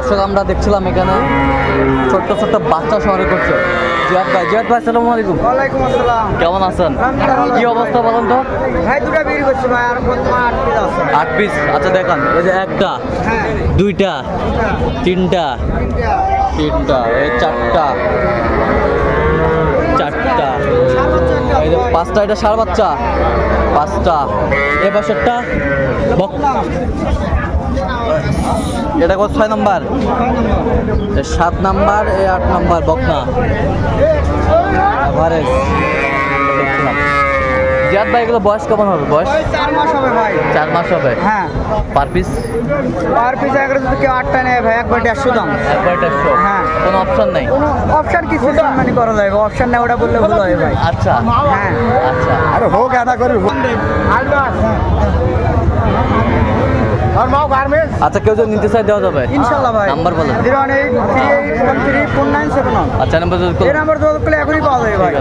দর্শক আমরা দেখছিলাম এখানে ছোট্ট ছোট্ট বাচ্চা শহরে করছে। জিয়াদ ভাই জিয়াদ ভাই সালাম আলাইকুম। ওয়ালাইকুম আসসালাম। কেমন আছেন। কি অবস্থা বলেন তো? ভাই দুটা বিক্রি করছি ভাই আর বর্তমান আট পিস আছে। আট পিস আচ্ছা দেখান। এই যে একটা হ্যাঁ। দুইটা তিনটা তিনটা এই চারটা চারটা। সাত এই যে পাঁচটা এটা সার বাচ্চা। পাঁচটা। এ পাশেরটা বক এটা কত? ছয় নাম্বার। সাত নাম্বার এ আট নাম্বার বকনা। জিয়াদ ভাই এগুলো বয়স কেমন হবে? বয়স? চার মাস হবে ভাই। চার মাস হবে? হ্যাঁ। পার পিস পার পিস এগারো যদি কেউ আটটা নেয় ভাই একবার দেড়শো দাম। একবার দেড়শো? হ্যাঁ। কোনো অপশন নেই? অপশন কিছু মানে করা যাবে অপশন নেই ওটা বললে ভুল হয় ভাই। আচ্ছা। হ্যাঁ। আচ্ছা। আরে হোক আদা করি আচ্ছা কেউ যদি নিতে চাই দেওয়া যাবে। ইনশাল্লাহ ভাই। নাম্বার বলো। Zero one eight three eight one three four nine seven one. আচ্ছা নাম্বার যদি এই নাম্বার যোগাযোগ করলে এখনই পাওয়া যাবে ভাই।